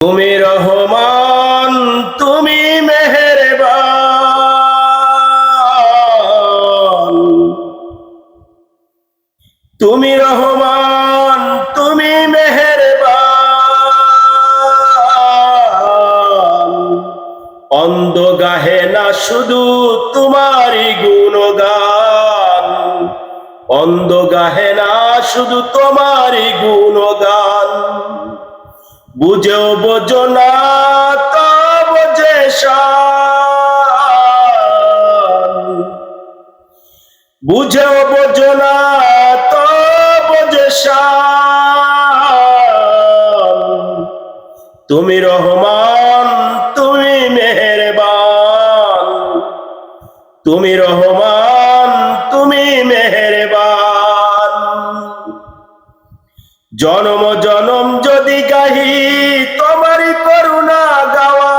তুমি রহমান, তুমি মেহেরবান। তুমি রহমান, তুমি মেহেরবান। অন্ধ গাহে না শুধু তোমারই গুণগান, অন্ধ গাহে না শুধু তোমারই গুণগান। বুঝেও বোঝো না তা বোঝে। বুঝেও বোঝো না তো বোঝে। তুমি রহমান, তুমি মেহেরবান তুমি রহমান, তুমি মেহেরবান জনম যদি গাহি তোমারই করুণা গাওয়া।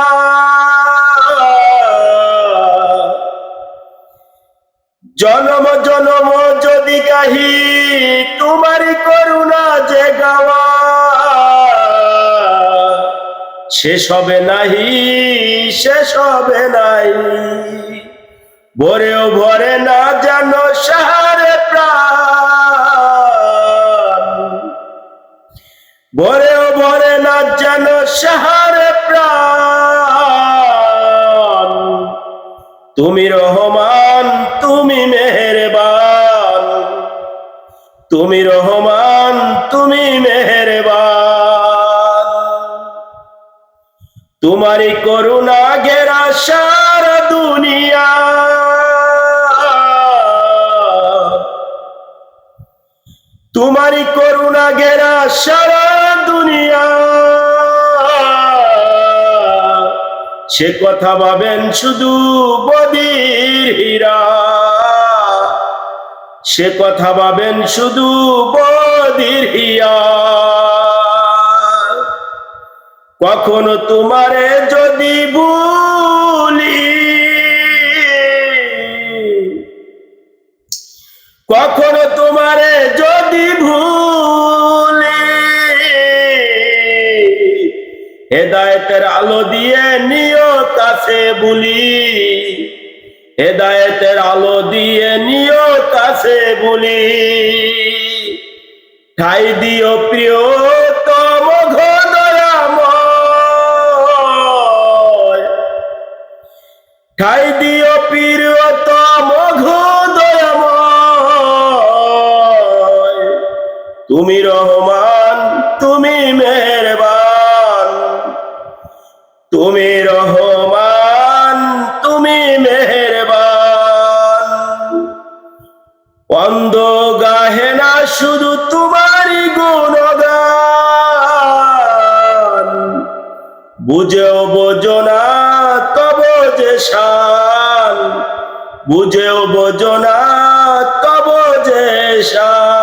জনম জনম যদি গাহি তোমারই করুণা যে গাওয়া। শেষ হবে নাহি, শেষ হবে নাই। ভরেও ভরে না জানো তুমি রহমান, তুমি মেহেরবান। তুমি রহমান, তুমি মেহেরবান। তোমারই করুণা ঘেরা সারা দুনিয়া। তোমারই করুণা ঘেরা সারা সে কথা ভাবেন শুধু বদির হীরা। সে কথা ভাবেন শুধু বদির হিয়া কখনো তোমারে যদি ভুলি কখনো তোমারে যদি ভুলি হেদায়েতের আলো দিয়ে নিও কাছে বলি। হেদায়েতের আলো দিয়ে নিও কাছে বলি। ঠাই দিও প্রিয় তম ঠাই দিও প্রিয় তম ঘদয়াময়। তুমি রহমান, তুমি মেহেরবান। তুমি রহমান, তুমি মেহেরবান। অন্ধ গাহে না শুধু তোমারই গুণগান। বুঝেও বোঝো না তব যে শান। বুঝেও বোঝো না তব যে শান।